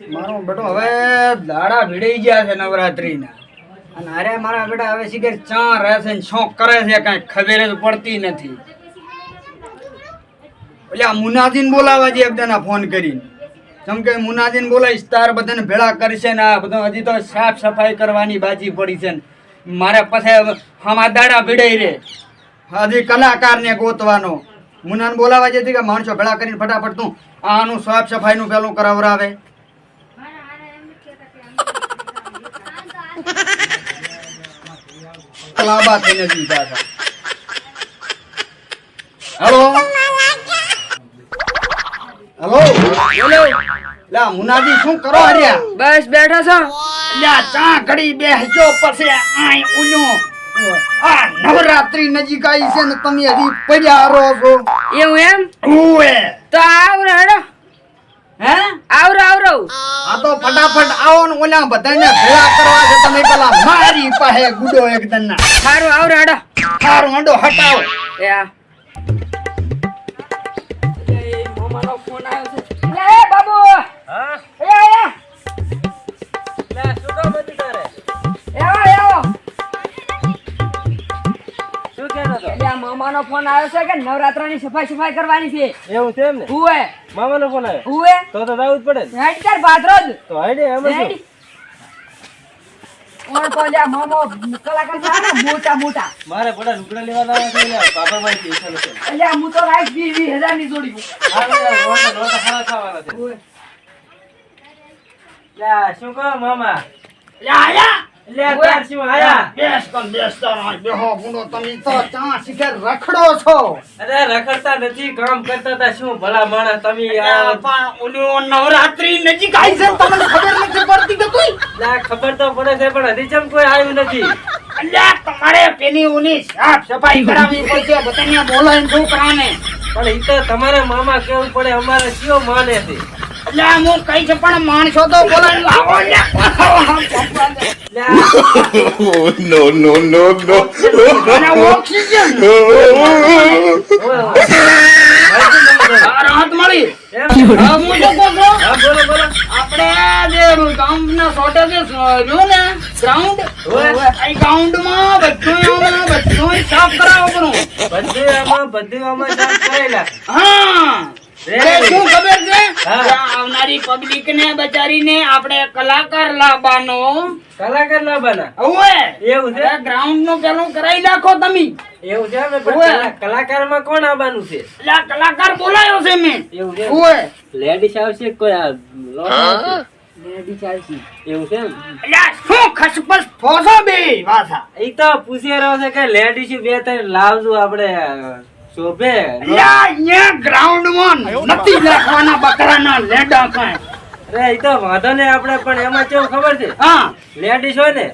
મારો બેટો હવે દાડા ભીડાઈ ગયા છે નવરાત્રીના. અને અરે મારા બેટા હવે શીખર ચા રહે છે ને શું કરે છે કાંઈ ખબર જ પડતી નથી. એટલે મુનાજીને બોલાવા જઈએ એકદાના ફોન કરીને. જેમ કે મુનાજીને બોલાવીશ, તાર બધાને ભેળા કરશે ને આ બધું, હજી તો સાફ સફાઈ કરવાની બાજી પડી છે ને. મારે પછી હમા દાડા ભીડાઈ રે હજી કલાકારને ગોતવાનો. મુનાને બોલાવા જતી કે માણસો ભેળા કરીને ફટાફટ તું આનું સાફ સફાઈનું પેલું કરાવરાવે. લાંબા થઈને દીધા હતા હેલો હેલો બોલો લા મુનાજી શું કરો હર્યા? બસ બેઠા છો? લા ચા ઘડી બેસજો પછી આય ઉલ્યો આ નવરાત્રી નજીક આવી છે ને તમે હજી પડ્યા રહો છો. એવું એમ? ઓએ તો આવ હેડો. હે? આવરો આવરો. આ તો ફટાફટ આવો ને ઓલા બધાને ભેળા કરવા છે તમે પેલા મારી પાસે ગુડો એકદમ ના સારું આવરો હેડો. હારું હંડો હટાવો. એ આ. ફોન આવ્યો છે. એ બાબુ. હા? એ આયા મામાનો ફોન આવ્યો છે કે નવરાત્રાની સફાઈ સફાઈ કરવાની છે? એવું છે એમ ને? ઉવે મામાનો ફોન આવ્યો. ઉવે તો તો જવું જ પડે હેડ કર ભાદરોજ. તો હેડ એમ જ કોણ તો લ્યા મામો કલાકાર છે ને મોટા મોટા. મારે બડા લુગડા લેવા લાવવા છે લે બાબા ભાઈ પૈસા છે. એટલે હું તો લાઈફ વીસ વીસ હજારની જોડી હાલો યાર નોટા નોટા સારા ખાવાના છે. ઉવે. લે શું કહો મામા? લ્યા આયા. રખડો છો. અરે રખડતા નથી કામ કરતા તા શું ભલા માણસ તમે નવરાત્રી નજીક આવી છે તમને ખબર નથી પડતી કે કોઈ? ખબર તો પડે છે પણ હજી ચમ કોઈ આવ્યું નથી. અલ્યા તમારે પેલી ઉની સાફ સફાઈ કરાવવી પડશે બધાને બોલાવીને છોકરાને પણ એ તો તમારે મામા કેવું પડે અમારે કયો માને છે? અલ્યા હું કઈ છે પણ માણસો તો બોલાવીને લાવો no no no no! મળી. એમ? બધું બધું બધે બધે કરેલા. હા. શું ખબર છે? આવનારી પબ્લિક ને બચારીને આપણે કલાકાર લાવવાનો કલાકાર ના બના એવું છે? ગ્રાઉન્ડનું પેલું કરાવી નાખો તમે. એવું છે ને પણ ઓય. કલા- કલાકારમાં કોણ આવવાનું છે? કલાકાર બોલાયો છે મેં. એવું છે? ઓય લેડીઝ આવશે કોઈ આ આવશે? એવું છે શું ખસપસ ફોસો બે વાસા? એ તો પૂછી રહ્યો છે કે લેડીસ બે ત્રણ લાવજો આપણે શોભે એટલે અહીંયા ગ્રાઉન્ડમાં નથી નાખવાના બકરાના લેડા કાય અરે એ તો વાંધો ને આપણે પણ એમાં કેવું ખબર છે? હા. લેડીસ હોય ને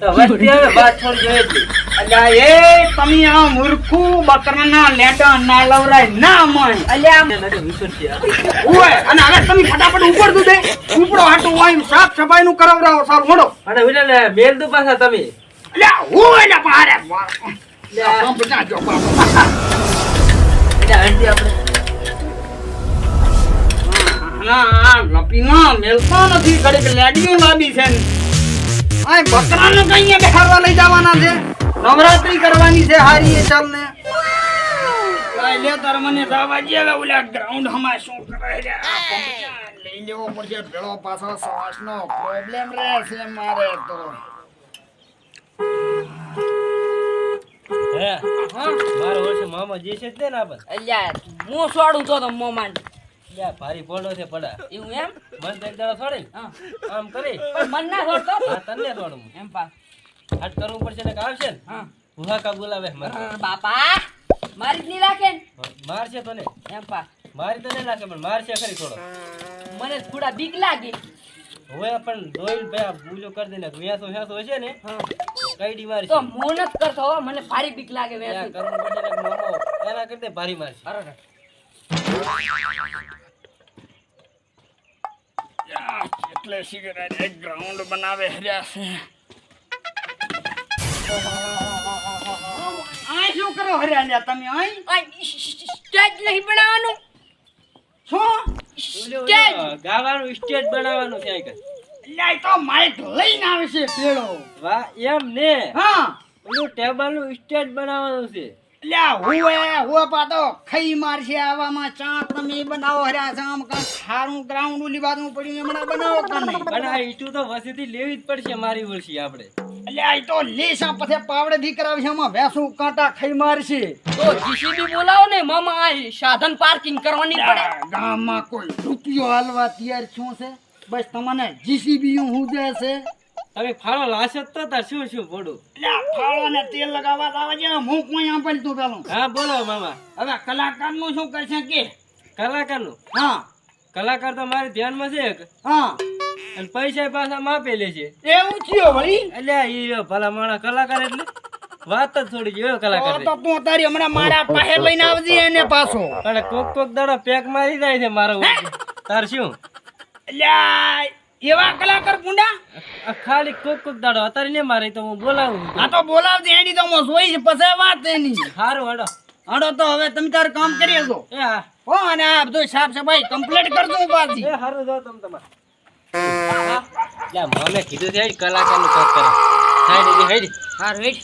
તો વસ્તી આવે બાદ છોડી જોઈએ જ અલ્યા એ તમે આ મૂર્ખું બકરાના લેડા ના લવરાય ના મન અલ્યા ઓય અને હવે તમે ફટાફટ ઉપર દે ઉપડો હાટું હોય સાફ સફાઈ નું કરાવરાવો સારું મોડો અને વિનય મેલ દુ પાછા તમે. અલ્યા હું એને પારે પંપ ના જો બાપા. નવરાત્રી કરવાની છે હારી ચાલ ને લે તાર મને જવા દે હવે ઓલા ગ્રાઉન્ડ હમા શું કરે છે આ પંપ ક્યાં લઈ લેવો પડશે. પેલો પાછો શ્વાસનો પ્રોબ્લેમ રહેશે મારે તો. હે? મારો વર્ષે મામા જે છે તે ના અલ્યા હું સોડું તો તો મોમાન. લે ભારી પોડો છે પડા. એવું એમ? મન તો એક દાડો છોડી આમ કરી. પણ મન ના સોડતો. હા તને છોડું એમ પા હાટ કરવું પડશે ને આવશે ને? હા. ભૂહા કા બોલાવે મને બાપા મારી જ નહીં રાખે ને. માર છે તો ને એમ પા. મારી તો નહીં નાખે પણ માર છે ખરી થોડો. મને થોડા બીક લાગી. હવે પણ જોઈને ભાઈ આ ભૂલો કરી દે ને. વ્યાસો વ્યાસો હશે ને? હા. કઈ તો હું નથી કરતો હો મને ભારી બીક લાગે વેસી કરવું પડશે ને મામો. એના કરતે ભારી મારશે. અરે એટલે સિગરેટ એક ગ્રાઉન્ડ બનાવે હર્યા છે. આ શું કરો હર્યા તમે અહીં સ્ટેજ નહીં બનાવવાનું. શું? સ્ટેજ. ગાવાનું સ્ટેજ બનાવવાનું છે આગળ. એટલે તો માઇક લઈને આવે છે પેલો. વાહ એમ ને? હા. પેલું ટેબલનું સ્ટેજ બનાવવાનું છે. એટલે હુએ હુએ પાતો ખઈ મારશે આવામાં ચા તમે બનાવો હર્યા છે આમ કાં ખારું ગ્રાઉન્ડ ઉલી બાજુ પડ્યું હમણાં બનાવો કાં નહીં પણ આ ઈંટું તો વસીથી લેવી જ પડશે મારી વર્ષી આપણે. એટલે આ તો લેસા પછી પાવડે થી છે આમાં વેસું કાંટા ખાઈ મારશે. તો જીસીબી બોલાવો ને મામા આ સાધન પાર્કિંગ કરવાની પડે. ગામમાં કોઈ રૂપિયો હાલવા તૈયાર શું છે? બસ તમને જીસીબી હું જે છે? તમે ફાળો લાશો તો તાર શું શું પડું? આ ફાળાને તેલ લગાવવા આવે છે હું કોઈ આપેલ તું પેલું. હા બોલો મામા. હવે કલાકારનું શું કરશે કે? કલાકારનું હા. કલાકાર તો મારે ધ્યાનમાં છે. હા. અને પૈસા પાછા માપે લે છે. એવું થયો ભાઈ એટલે ઈ ભલા માણા કલાકાર એટલે. વાત જ થોડી જેવો કલાકાર તો. તું તારી હમણાં મારા પાસે લઈને આવજે એને પાછો. અને કોક કોક દાડો પેક મારી જાય છે મારો તાર શું? એવા કલાકાર પૂંડા આ ખાલી કોક કોક દાડો અત્યારે ને મારે તો હું બોલાવું આ તો બોલાવજે એની તો હું જોઈશ પછી વાત એની. સારું હડો હાડો તો હવે તમે તાર કામ કરી લો એ હા. હો અને આ બધું સાફ સફાઈ કમ્પ્લીટ કરજો પાછી એ સારું જો તમ તમારે. લે મને કીધું છે કલાકારનું કોક કરે હાઈડ ઈ હાઈડ હા રેડ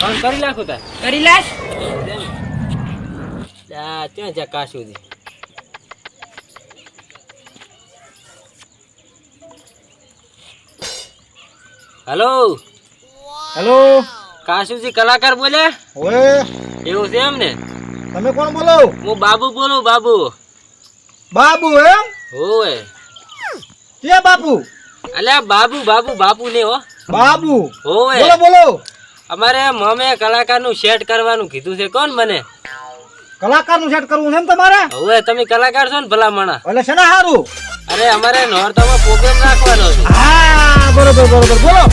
ફોન કરી નાખું તાર. કરી લાશ? ત્યાં જ્યાં છે હલો? હેલો? કાશુજી કલાકાર બોલે? ઓએ એવું છે એમ ને તમે કોણ બોલો? હું બાબુ બોલું બાબુ. બાબુ એમ? ઓએ કે બાપુ? અલ્યા બાબુ બાબુ બાપુ ને હો. બાબુ. ઓએ બોલો બોલો. અમારે મમે કલાકારનું સેટ કરવાનું કીધું છે. કોણ મને? કલાકારનું સેટ કરવું છે એમ તમારે? હવે તમે કલાકાર છો ને ભલા માણા એટલે છે ને સારું અરે અમારે નોરતામાં પ્રોગ્રામ રાખવાનો છે. હા બરોબર બરોબર. બોલો.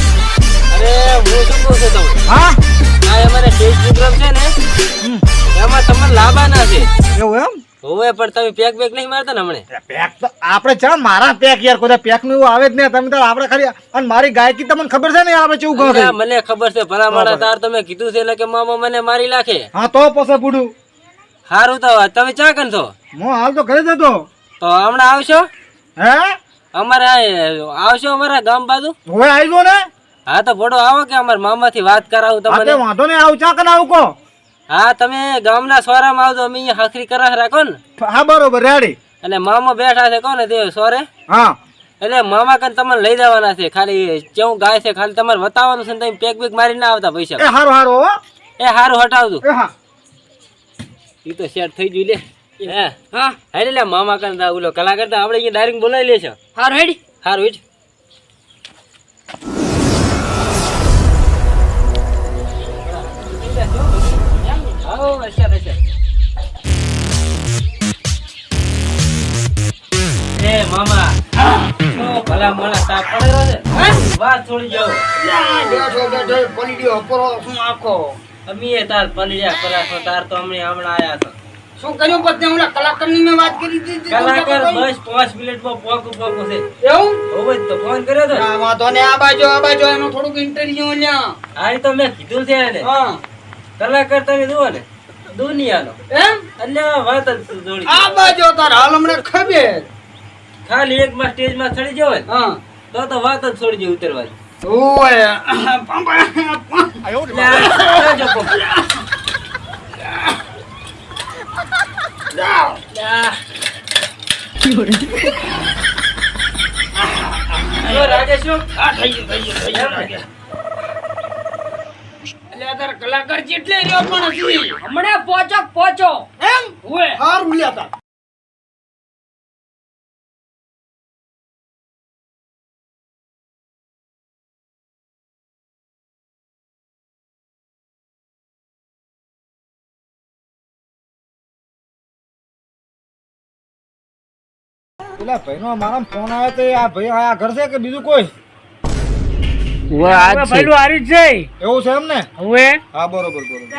અરે હું શું કહું છું તમે હા? આ અમારે સ્ટેજ પ્રોગ્રામ છે ને એમાં તમને લાવવાના છે. એવું એમ? હોવે પણ તમે પેક બેક નહીં મારતા ને હમણે? પેક તો આપણે ચાલ મારા પેક યાર કોઈ પેકનું એવું આવે જ નહીં. તમે તો આપણે ખાલી અને મારી ગાયકી તમને ખબર છે ને આપણે કેવું કહો મને ખબર છે ભલા માણા તાર તમે કીધું છે એટલે કે મામા મને મારી નાખે. હા તો પછી પૂડું સારું તો તમે ચા કન છો? હું હાલ તો ઘરે જતો તો હમણાં આવશો? હે? અમારે આવશો અમારા ગામ બાજુ? હવે આવી ને? હા તો ભડો આવો કે અમારા મામાથી વાત કરાવું તમને. વાંધો નહીં આવું ચા કને આવું હા તમે ગામના સોરામાં આવજો અમે અહીંયા હાખરી કરા રાખો ને. હા બરોબર રેડી. અને મામા બેઠા છે કોને તે સોરે? હા. એટલે મામા કન તમને લઈ જવાના છે ખાલી કેવું ગાય છે ખાલી તમારે બતાવવાનું છે ને તમે પેક બેક મારી ના આવતા પૈસા. એ હારું હારું એ હારું હટાવજો. હા. ઈ તો સેટ થઈ ગયું લે. હે. હા. હારે લે મામા કરતા ઓલો કલાકાર તો આપણે અહીંયા ડાયરેક્ટ બોલાવી લેશે હારું હેડી. હારું એ મામા. ભલા મોણા તાપ પડેલો છે. વાત થોડી જાઓ બેઠો બેઠો પલડ્યો અપરો શું આખો? અમે તાર પલડ્યા કલાકો તાર તો અમે હમણાં આયા છો. શું કર્યું પછી? ઓલા કલાકારની મેં વાત કરી દીધી કલાકાર બસ પાંચ મિનિટમાં પોક પોક છે. એવું? હવે તો ફોન કર્યો તો. હા વાંધો ને આ બાજુ આ બાજુ એનો થોડુંક ઇન્ટરવ્યુ લ્યા આ તો મેં કીધું છે એને. હા. કલાકાર તમે જુઓ ને દુનિયાનો. એમ? એટલે વાત જ જોડી. આ બાજુ તાર હાલ હમણાં ખબર ખાલી એક માં સ્ટેજમાં ચડી જાવ હા. તો તો વાત જ છોડી ઉતરવાની. ઓય પંપા એટલે આ જાજો પગ. જાઓ આ. જો રાજેશ શું? આ થઈ ગયું થઈ ગયું થઈ ગયું લાગે. એટલે તાર કલાકાર જેટલે રહ્યો પણ હમણાં પહોંચો પહોંચો. એમ? હોય હાર ઉલ્યા તાર. પેલા ભાઈનો મારા ફોન આવ્યો તો આ ભાઈ આ ઘર છે કે બીજું કોઈ? એવું છે એમ ને? હા બરોબર બરોબર.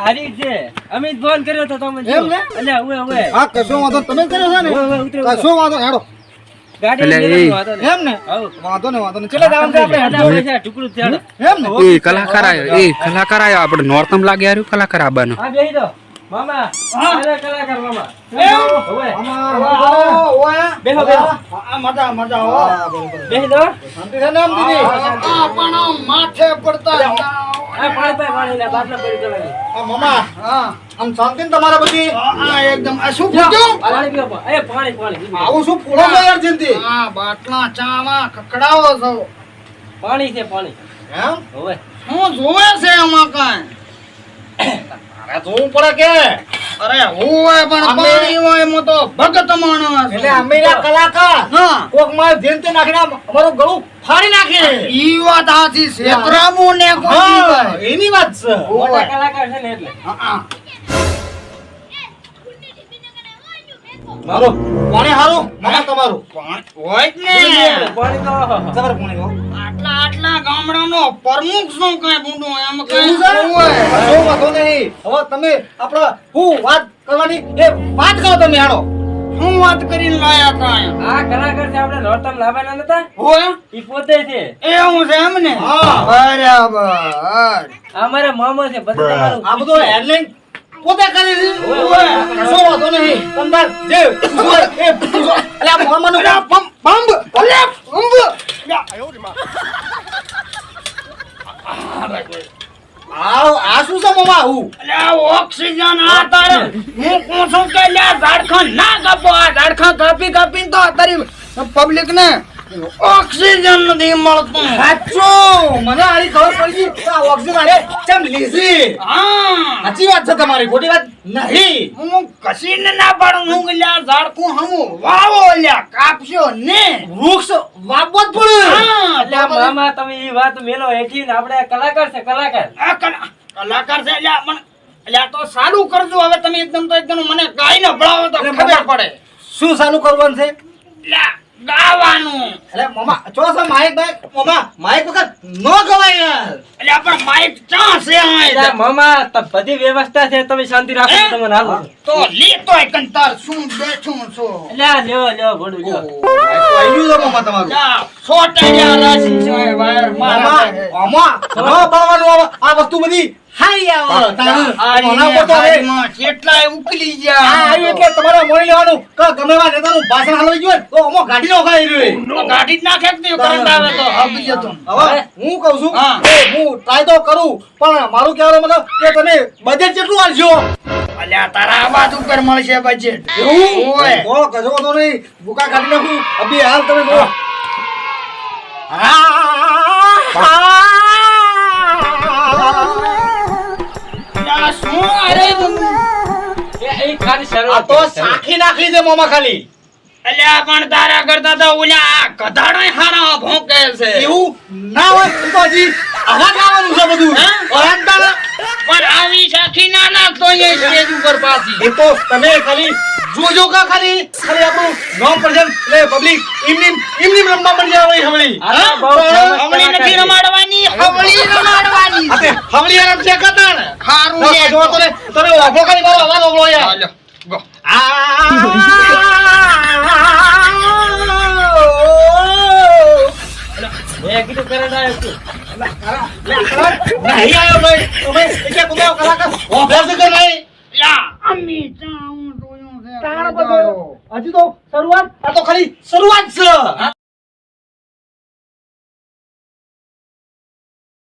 હારી છે. અમે ફોન કર્યો તો તમે એમ ને? અલ્યા, ઉવે, ઉવે. હા કશો વાંધો નહીં. તમે કર્યો છે ને. કશો વાંધો હેડો. કલાકાર આવ્યો એ કલાકાર આયો આપણે નોર્થમ લાગે આર્યું કલાકાર આવવાનો. મામા અરે કલાકાર મામા. એવું? હવે. બેહો બેહો. આ મજા મજા હો. બેહી દો શાંતિ છે ને આમ દીદી? આ પણ માથે પડતા આ પાણી પાઈ પાણી લે બાટલા પડી દેવાની આ મામા હા. આમ શાંતિ તમારા બધી? આ એકદમ. આ શું પૂછ્યું પાણી પીવો એ પાણી પાણી. આવું શું પૂરો યાર જિંદગી આ બાટલા ચાવા કકડાવો છો. પાણી છે પાણી. હું હવે. શું જોવે છે આમાં અરે જોવું પડે કે? અરે હોય પણ પાણી હોય એમાં તો ભગત માણસ એટલે અમે કલાકાર. હા. કોકમાં જેનતે નાખીને અમારું ગળું ફાડી નાખે. ઈ વાત સાચી છેતરામું ને કોઈ હા, એની વાત છે. મોટા કલાકાર છે ને એટલે. હા, મારો પાણી હારું મામા તમારું. હોય જ ને. પાણી તો ખબર પાણી હો આટલા આટલા ગામડાનો પ્રમુખ શું કઈ બુંડો એમ કઈ શું વાંધો નહીં. હવે તમે આપણો હું વાત કરવાની? એ વાત કરો તમે હાડો શું વાત કરીને લાયા તા આ કલાકાર છે આપણે નોરતમ લાવવાના નતા? હો ઈ પોતે છે. એવું છે એમ ને? હા. બરાબર. અમારા મામા છે. બધું તમારું. આ બધું હેડલિંગ પોતે કરી કશો વાંધો નહીં. તમતાર જે એ એટલે આ મોહમ્મદનું પંપ પંપ. અલે અંબ આ આ શું છે મામા આવું? અલે ઓક્સિજન આ તારે. હું કહું છું કે લે ઝાડખંડ ના કાપો. આ ઝાડખંડ કાપી કાપીને તો તારી પબ્લિક ને ઓક્સિજન નથી મળતો. સાચો. મને આની ખબર પડી ગઈ આ ઓક્સિજન આલે. ચમ લીધી. હા. સાચી વાત છે તમારી ખોટી વાત નહીં. હું કશીને ના પાડું. હું લ્યા ઝાડકું હમું. વાવો લ્યા કાપશો ને. વૃક્ષ વાવો જ પડે. એટલે મામા તમે એ વાત મેલો હેઠી ને આપણે કલાકાર છે કલાકાર. આ કલા- કલાકાર છે એટલે મને એટલે તો સારું કરજો. હવે તમે એકદમ તો એકદમ મને ગાઈને ભળાવો તો ખબર પડે. શું સારું કરવાનું છે? આ ગાવાનું. એટલે મામા ચો છે માઇક બાઇક મામા માઇક વગર નો ગવાય યાર. એટલે આપણે માઇક ચા છે એટલે મામા તો બધી વ્યવસ્થા છે તમે શાંતિ રાખો? તમને હાલો. તો લેતોય કંતાર શું બેઠું છો? એટલે લ્યો લ્યો ભોળું લ્યો. આવી ગયું છે તમારું. જા, સોટેલિયા રાશિ છે વાયર મારા આમાં ન બળવાનું આ વસ્તુ બધી હારી આવે તારું. આના ઉપર તો હવે હારીમાં કેટલાય ઉકલી આ આવ્યું એટલે તમારે મોડી લેવાનું. કે ગમે એવા નેતાનું ભાષણ હાલવી જોઈએ તો અમો ગાડી નો ખાઈ રહ્યું ગાડી જ નાખે કે કરંટ આવે તો. હગી જતો. હવે હું કહું છું હું. ટ્રાય તો કરું પણ મારું કહેવાનો મતલબ કે તમે બજેટ કેટલું આલશો અલ્યા તારા આવાજ ઉપર મળશે બજેટ એવું? ઓય. તો નહીં. ભૂકા કાઢી નાખું. અભી હાલ તમે જો. અલ્યા શું અરે એ ઈ ખાલી આ તો સાખી નાખી દે મોમાં ખાલી. અલ્યા પણ તારા કરતા તો ઓલા આ ગધાડા હારા ભોંકે છે. એવું ના હોય આઘા છે બધું. હે? પણ આવી સાખી ના નાખતો એ સ્ટેજ ઉપર પાછી. એ તો તમે ખાલી જોજો કા ખાલી ખાલી આપણું નામ પર જેમ એટલે પબ્લિક ઇમની ઇમની રમવા મળી આ બહુ famous હમણી નથી રમાડવાની હમણી રમાડવાની અતે હમણી રમ છે કતણ ખારું છે જો તને તને. તમે કરી મારો અવાજ ઓબળો યાર એ કીધું છે. નહીં આવ્યો ભાઈ તમે કલાકાર નહીં લા, અમી છે. તાણ બધો હજી તો શરૂઆત આ તો ખાલી શરૂઆત છે.